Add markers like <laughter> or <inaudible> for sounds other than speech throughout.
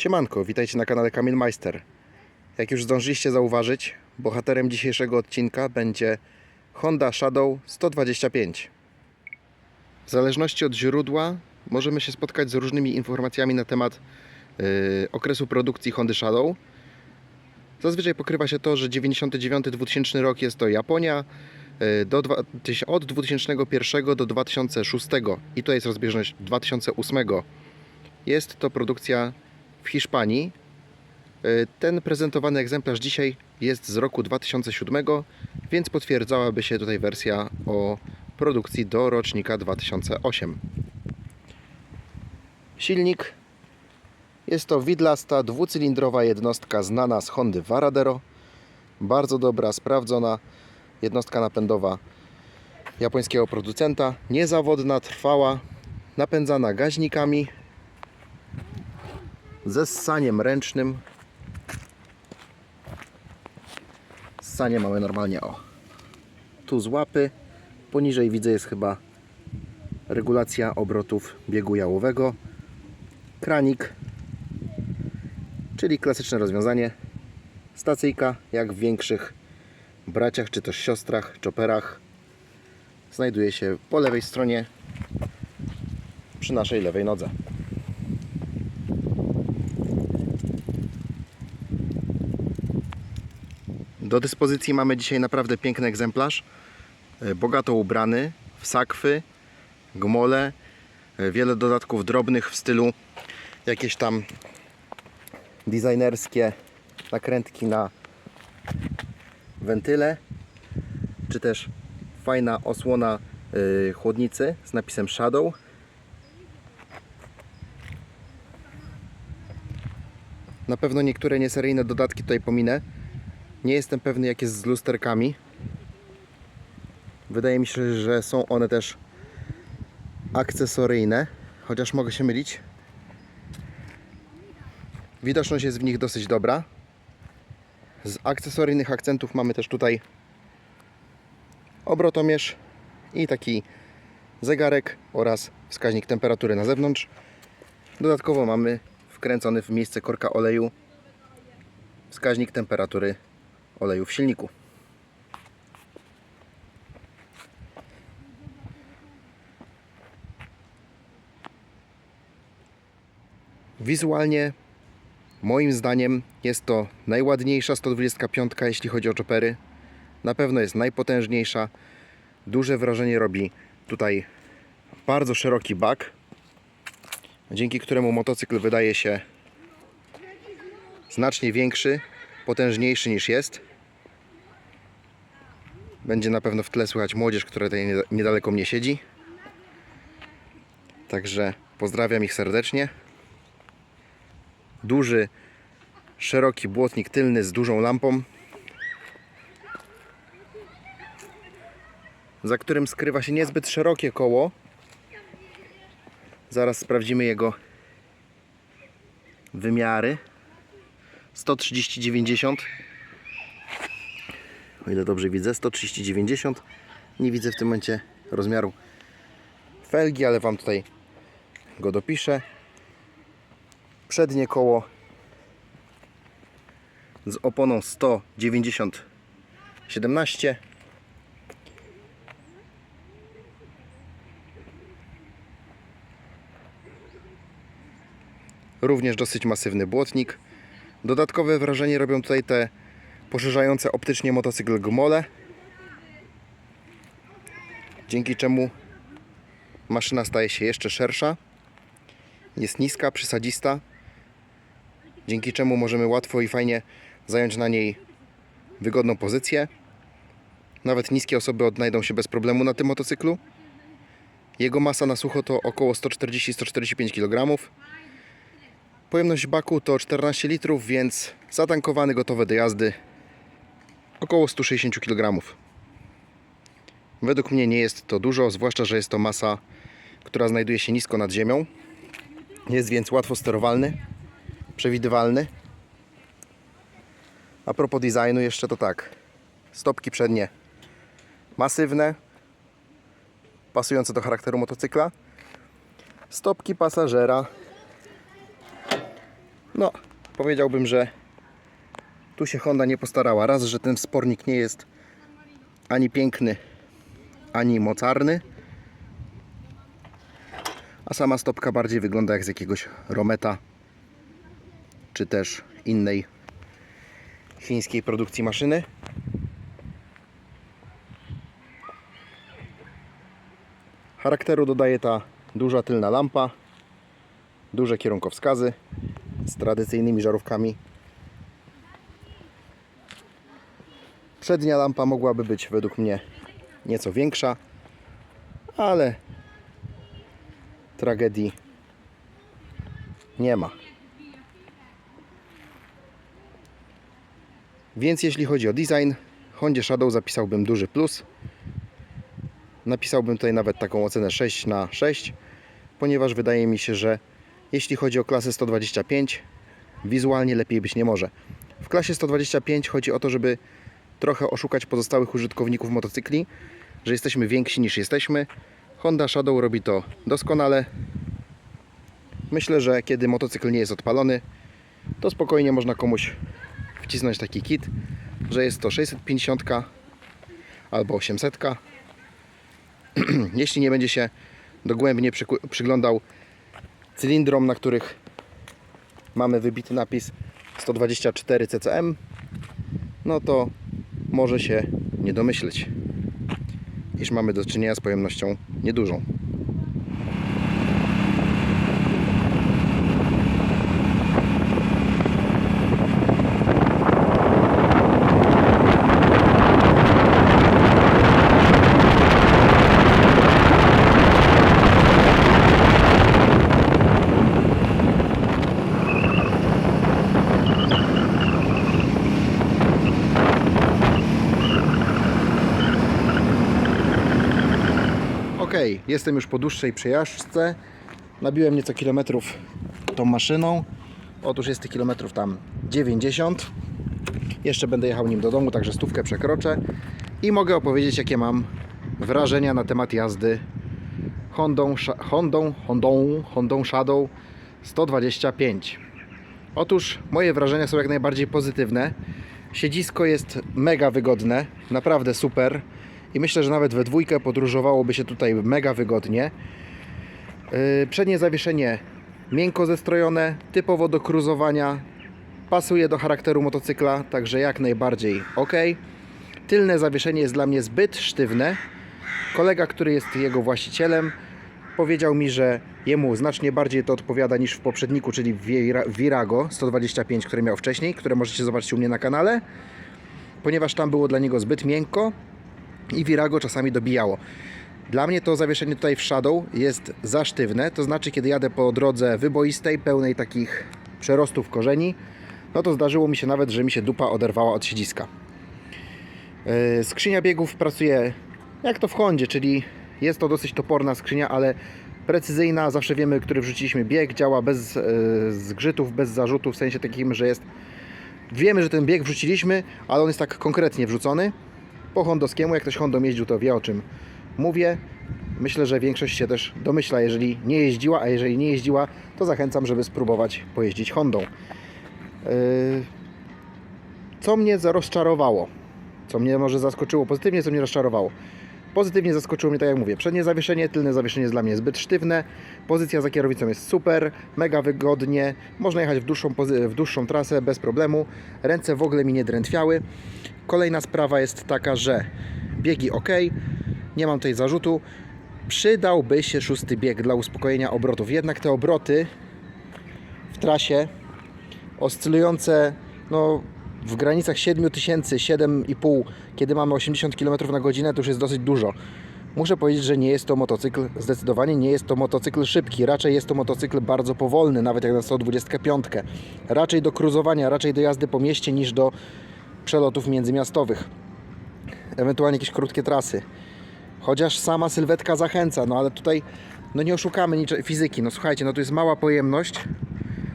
Siemanko, witajcie na kanale Kamil Meister. Jak już zdążyliście zauważyć, bohaterem dzisiejszego odcinka będzie Honda Shadow 125. W zależności od źródła możemy się spotkać z różnymi informacjami na temat yy, okresu produkcji Hondy Shadow. Zazwyczaj pokrywa się to, że 99-2000 rok jest to Japonia, yy, do od 2001 do 2006 i to jest rozbieżność 2008 jest to produkcja w Hiszpanii. Y, Ten prezentowany egzemplarz dzisiaj jest z roku 2007, więc potwierdzałaby się tutaj wersja o produkcji do rocznika 2008. Silnik jest to widlasta dwucylindrowa jednostka znana z Hondy Varadero. Bardzo dobra, sprawdzona jednostka napędowa japońskiego producenta. Niezawodna, trwała, napędzana gaźnikami ze ssaniem ręcznym. Ssanie mamy normalnie o. Tu z łapy. Poniżej widzę jest chyba regulacja obrotów biegu jałowego. Kranik, czyli klasyczne rozwiązanie. Stacyjka, jak w większych braciach czy też siostrach, chopperach, znajduje się po lewej stronie przy naszej lewej nodze. Do dyspozycji mamy dzisiaj naprawdę piękny egzemplarz. E, Bogato ubrany w sakwy, gmole, e, wiele dodatków drobnych w stylu jakieś tam designerskie nakrętki na wentyle, czy też fajna osłona e, chłodnicy z napisem Shadow. Na pewno niektóre nieseryjne dodatki tutaj pominę. Nie jestem pewny jak jest z lusterkami. Wydaje mi się, że są one też akcesoryjne, chociaż mogę się mylić. Widoczność jest w nich dosyć dobra. Z akcesoryjnych akcentów mamy też tutaj obrotomierz i taki zegarek oraz wskaźnik temperatury na zewnątrz. Dodatkowo mamy wkręcony w miejsce korka oleju wskaźnik temperatury oleju w silniku. Wizualnie moim zdaniem jest to najładniejsza 125 jeśli chodzi o chopery. Na pewno jest najpotężniejsza. Duże wrażenie robi tutaj bardzo szeroki bak, dzięki któremu motocykl wydaje się znacznie większy, potężniejszy niż jest. Będzie na pewno w tle słychać młodzież, która tutaj nieda- niedaleko mnie siedzi. Także pozdrawiam ich serdecznie. Duży, szeroki błotnik tylny z dużą lampą, za którym skrywa się niezbyt szerokie koło. Zaraz sprawdzimy jego wymiary. 130-90 ile dobrze widzę 130-90 nie widzę w tym momencie rozmiaru felgi, ale Wam tutaj go dopiszę. Przednie koło z oponą 190 17 również dosyć masywny błotnik. Dodatkowe wrażenie robią tutaj te poszerzające optycznie motocykl gmole. Dzięki czemu maszyna staje się jeszcze szersza. Jest niska, przysadzista. dzięki czemu możemy łatwo i fajnie zająć na niej wygodną pozycję. Nawet niskie osoby odnajdą się bez problemu na tym motocyklu. Jego masa na sucho to około 140-145 kg. Pojemność baku to 14 litrów, więc zatankowany gotowy do jazdy około 160 kg. Według mnie nie jest to dużo, zwłaszcza, że jest to masa, która znajduje się nisko nad ziemią. Jest więc łatwo sterowalny, przewidywalny. A propos designu jeszcze to tak. Stopki przednie masywne, pasujące do charakteru motocykla. Stopki pasażera. No, powiedziałbym, że tu się Honda nie postarała. Raz, że ten spornik nie jest ani piękny, ani mocarny. A sama stopka bardziej wygląda jak z jakiegoś Rometa, czy też innej chińskiej produkcji maszyny. Charakteru dodaje ta duża tylna lampa, duże kierunkowskazy z tradycyjnymi żarówkami. Przednia lampa mogłaby być według mnie nieco większa, ale tragedii nie ma. Więc jeśli chodzi o design, Hondzie Shadow zapisałbym duży plus. Napisałbym tutaj nawet taką ocenę 6 na 6, ponieważ wydaje mi się, że jeśli chodzi o klasę 125, wizualnie lepiej być nie może. W klasie 125 chodzi o to, żeby trochę oszukać pozostałych użytkowników motocykli, że jesteśmy więksi niż jesteśmy. Honda Shadow robi to doskonale. Myślę, że kiedy motocykl nie jest odpalony, to spokojnie można komuś wcisnąć taki kit, że jest to 650 albo 800. <clears throat> Jeśli nie będzie się dogłębnie przyglądał cylindrom, na których mamy wybity napis 124 CCM, no to może się nie domyśleć, iż mamy do czynienia z pojemnością niedużą. Ok, jestem już po dłuższej przejażdżce. Nabiłem nieco kilometrów tą maszyną. Otóż jest tych kilometrów tam 90. Jeszcze będę jechał nim do domu, także stówkę przekroczę. I mogę opowiedzieć, jakie mam wrażenia na temat jazdy Hondą, Hondą, Hondą, Hondą Shadow 125. Otóż moje wrażenia są jak najbardziej pozytywne. Siedzisko jest mega wygodne, naprawdę super. I myślę, że nawet we dwójkę podróżowałoby się tutaj mega wygodnie. Yy, Przednie zawieszenie miękko zestrojone, typowo do cruzowania. Pasuje do charakteru motocykla, także jak najbardziej ok. Tylne zawieszenie jest dla mnie zbyt sztywne. Kolega, który jest jego właścicielem, powiedział mi, że jemu znacznie bardziej to odpowiada niż w poprzedniku, czyli Virago 125, które miał wcześniej, które możecie zobaczyć u mnie na kanale, ponieważ tam było dla niego zbyt miękko i Virago czasami dobijało. Dla mnie to zawieszenie tutaj w Shadow jest za sztywne, to znaczy kiedy jadę po drodze wyboistej, pełnej takich przerostów korzeni, no to zdarzyło mi się nawet, że mi się dupa oderwała od siedziska. Yy, Skrzynia biegów pracuje jak to w Hondzie, czyli jest to dosyć toporna skrzynia, ale precyzyjna, zawsze wiemy, który wrzuciliśmy bieg, działa bez yy, zgrzytów, bez zarzutów, w sensie takim, że jest wiemy, że ten bieg wrzuciliśmy, ale on jest tak konkretnie wrzucony po hondowskiemu, jak ktoś Hondą jeździł, to wie o czym mówię. Myślę, że większość się też domyśla, jeżeli nie jeździła, a jeżeli nie jeździła, to zachęcam, żeby spróbować pojeździć Hondą. Yy, Co mnie za- rozczarowało? Co mnie może zaskoczyło pozytywnie, co mnie rozczarowało? Pozytywnie zaskoczyło mnie, tak jak mówię, przednie zawieszenie, tylne zawieszenie jest dla mnie zbyt sztywne, pozycja za kierownicą jest super, mega wygodnie, można jechać w dłuższą, w dłuższą trasę bez problemu, ręce w ogóle mi nie drętwiały. Kolejna sprawa jest taka, że biegi ok, nie mam tutaj zarzutu, przydałby się szósty bieg dla uspokojenia obrotów, jednak te obroty w trasie oscylujące no, w granicach 7000, 7,5, kiedy mamy 80 km na godzinę, to już jest dosyć dużo. Muszę powiedzieć, że nie jest to motocykl, zdecydowanie nie jest to motocykl szybki, raczej jest to motocykl bardzo powolny, nawet jak na 125. Raczej do cruzowania, raczej do jazdy po mieście niż do przelotów międzymiastowych. Ewentualnie jakieś krótkie trasy. Chociaż sama sylwetka zachęca, no ale tutaj no nie oszukamy niczej fizyki. No słuchajcie, no tu jest mała pojemność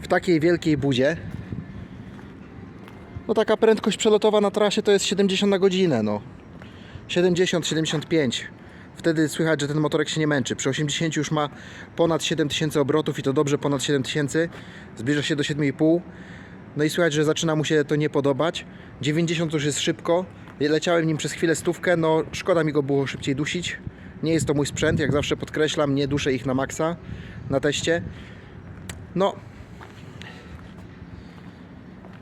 w takiej wielkiej budzie. No taka prędkość przelotowa na trasie to jest 70 na godzinę, no. 70-75. Wtedy słychać, że ten motorek się nie męczy. Przy 80 już ma ponad 7000 obrotów i to dobrze ponad 7000. Zbliża się do 7,5. No i słychać, że zaczyna mu się to nie podobać. 90 to już jest szybko. Leciałem nim przez chwilę stówkę, no szkoda mi go było szybciej dusić. Nie jest to mój sprzęt, jak zawsze podkreślam, nie duszę ich na maksa na teście. No,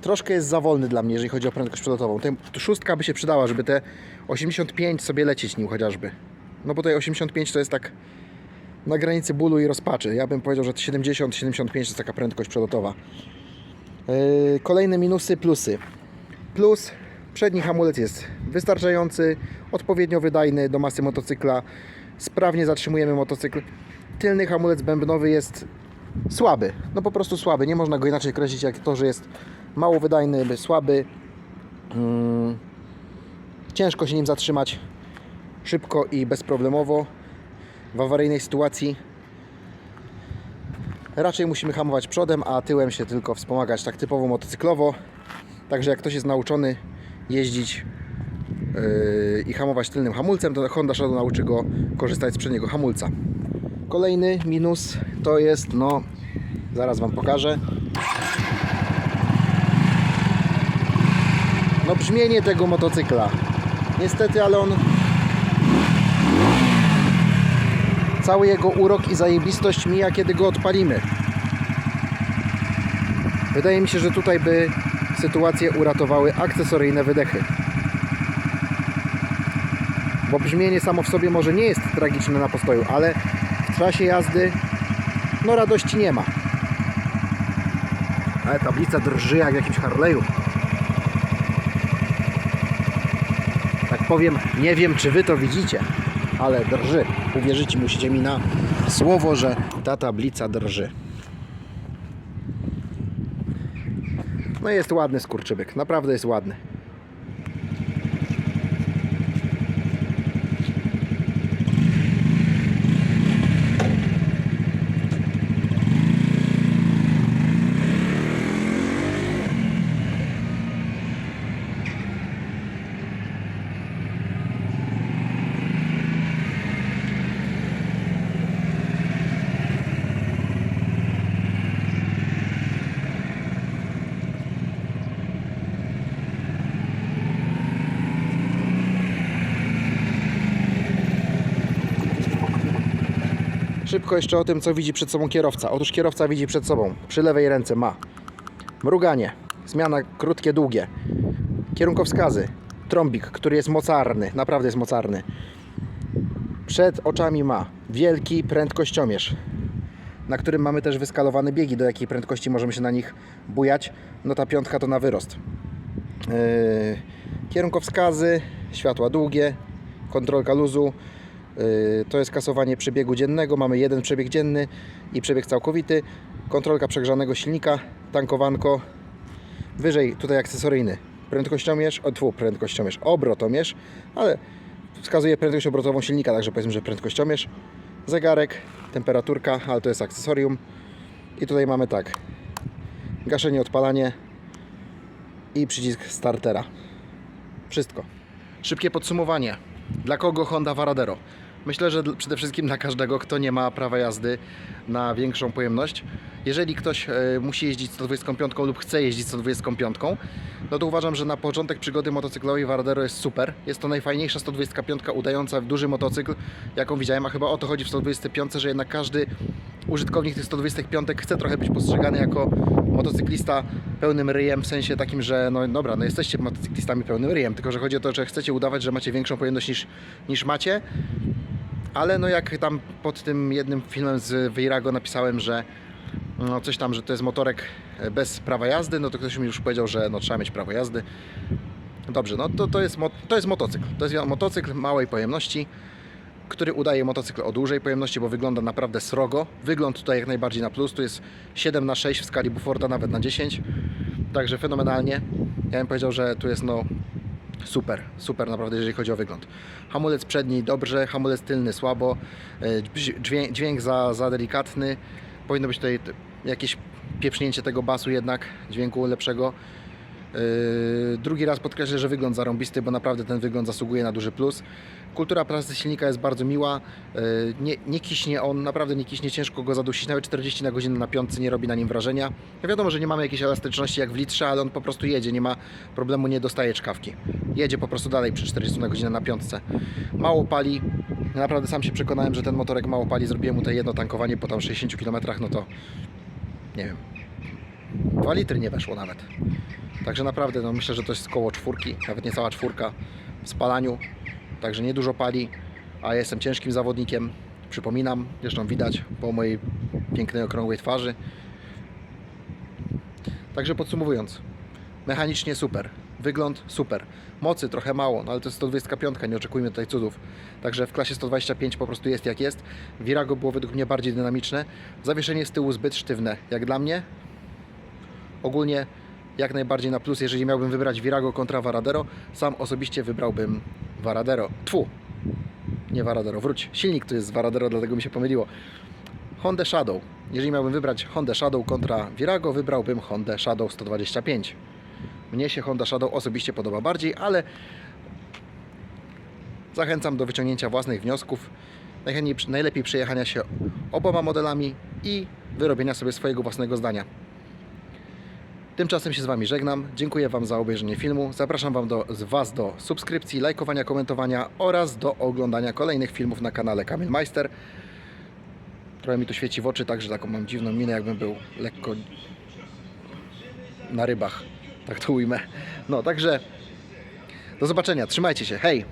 troszkę jest za wolny dla mnie, jeżeli chodzi o prędkość przelotową. Ten, szóstka by się przydała, żeby te 85 sobie lecieć nim chociażby. No bo tutaj 85 to jest tak na granicy bólu i rozpaczy. Ja bym powiedział, że 70-75 to jest taka prędkość przelotowa. Yy, Kolejne minusy, plusy. Plus, przedni hamulec jest wystarczający, odpowiednio wydajny do masy motocykla. Sprawnie zatrzymujemy motocykl. Tylny hamulec bębnowy jest słaby. No po prostu słaby. Nie można go inaczej określić jak to, że jest mało wydajny, słaby. Mm, Ciężko się nim zatrzymać szybko i bezproblemowo w awaryjnej sytuacji. Raczej musimy hamować przodem, a tyłem się tylko wspomagać tak typowo motocyklowo. Także jak ktoś jest nauczony jeździć yy, i hamować tylnym hamulcem, to Honda Shadow nauczy go korzystać z przedniego hamulca. Kolejny minus to jest, no, zaraz Wam pokażę. No brzmienie tego motocykla. Niestety, ale on cały jego urok i zajebistość mija, kiedy go odpalimy. Wydaje mi się, że tutaj by sytuację uratowały akcesoryjne wydechy. Bo brzmienie samo w sobie może nie jest tragiczne na postoju, ale w trasie jazdy no radości nie ma. Ale tablica drży jak w jakimś Harley'u. Tak powiem, nie wiem czy wy to widzicie, ale drży. Uwierzyć musicie mi na słowo, że ta tablica drży. No jest ładny skurczybyk, naprawdę jest ładny. Szybko jeszcze o tym, co widzi przed sobą kierowca. Otóż kierowca widzi przed sobą, przy lewej ręce ma mruganie, zmiana krótkie, długie, kierunkowskazy, trąbik, który jest mocarny, naprawdę jest mocarny. Przed oczami ma wielki prędkościomierz, na którym mamy też wyskalowane biegi, do jakiej prędkości możemy się na nich bujać. No ta piątka to na wyrost. Yy, kierunkowskazy, światła długie, kontrolka luzu, To jest kasowanie przebiegu dziennego. Mamy jeden przebieg dzienny i przebieg całkowity. Kontrolka przegrzanego silnika, tankowanko. Wyżej tutaj akcesoryjny. Prędkościomierz, o tfu, prędkościomierz, obrotomierz, ale wskazuje prędkość obrotową silnika, także powiedzmy, że prędkościomierz. Zegarek, temperaturka, ale to jest akcesorium. I tutaj mamy tak, gaszenie, odpalanie i przycisk startera. Wszystko. Szybkie podsumowanie. Dla kogo Honda Varadero? Myślę, że przede wszystkim dla każdego, kto nie ma prawa jazdy na większą pojemność. Jeżeli ktoś e, musi jeździć 125 lub chce jeździć 125, no to uważam, że na początek przygody motocyklowej Varadero jest super. Jest to najfajniejsza 125 udająca w duży motocykl, jaką widziałem, a chyba o to chodzi w 125, że jednak każdy użytkownik tych 125 chce trochę być postrzegany jako motocyklista pełnym ryjem, w sensie takim, że no dobra, no jesteście motocyklistami pełnym ryjem, tylko że chodzi o to, że chcecie udawać, że macie większą pojemność niż, niż macie, ale no jak tam pod tym jednym filmem z Virago napisałem, że no, coś tam, że to jest motorek e, bez prawa jazdy, no to ktoś mi już powiedział, że no, trzeba mieć prawo jazdy. Dobrze, no to, to, jest, to jest motocykl. To jest motocykl małej pojemności, który udaje motocykl o dużej pojemności, bo wygląda naprawdę srogo. Wygląd tutaj jak najbardziej na plus, tu jest 7 na 6 w skali Bufforda, nawet na 10. Także fenomenalnie. Ja bym powiedział, że tu jest no super, super naprawdę, jeżeli chodzi o wygląd. Hamulec przedni dobrze, hamulec tylny słabo, e, dźwięk, dźwięk za, za delikatny. Powinno być tutaj jakieś pieprznięcie tego basu jednak, dźwięku lepszego. Yy, Drugi raz podkreślę, że wygląd zarąbisty, bo naprawdę ten wygląd zasługuje na duży plus. Kultura pracy silnika jest bardzo miła, yy, nie, nie kiśnie on, naprawdę nie kiśnie, ciężko go zadusić, nawet 40 na godzinę na piątce nie robi na nim wrażenia. Wiadomo, że nie mamy jakiejś elastyczności jak w litrze, ale on po prostu jedzie, nie ma problemu, nie dostaje czkawki. Jedzie po prostu dalej przy 40 na godzinę na piątce. Mało pali, naprawdę sam się przekonałem, że ten motorek mało pali, zrobiłem mu te jedno tankowanie po tam 60 km, no to nie wiem, 2 litry nie weszło nawet. Także naprawdę no myślę, że to jest koło czwórki, nawet nie cała czwórka w spalaniu. Także niedużo pali, a jestem ciężkim zawodnikiem. Przypominam, zresztą widać po mojej pięknej okrągłej twarzy. Także podsumowując, mechanicznie super, wygląd super, mocy trochę mało, no ale to jest 125, nie oczekujmy tutaj cudów. Także w klasie 125 po prostu jest jak jest. Virago było według mnie bardziej dynamiczne. Zawieszenie z tyłu zbyt sztywne, jak dla mnie. Ogólnie jak najbardziej na plus, jeżeli miałbym wybrać Virago kontra Varadero, sam osobiście wybrałbym Varadero. Tfu, nie Varadero, wróć. Silnik tu jest z Varadero, dlatego mi się pomyliło. Honda Shadow. Jeżeli miałbym wybrać Honda Shadow kontra Virago, wybrałbym Honda Shadow 125. Mnie się Honda Shadow osobiście podoba bardziej, ale zachęcam do wyciągnięcia własnych wniosków. Najlepiej przejechania się oboma modelami i wyrobienia sobie swojego własnego zdania. Tymczasem się z Wami żegnam. Dziękuję Wam za obejrzenie filmu. Zapraszam Wam do, Was do subskrypcji, lajkowania, komentowania oraz do oglądania kolejnych filmów na kanale Kamil Meister. Trochę mi tu świeci w oczy, także taką mam dziwną minę, jakbym był lekko na rybach. Tak to ujmę. No, także do zobaczenia. Trzymajcie się. Hej!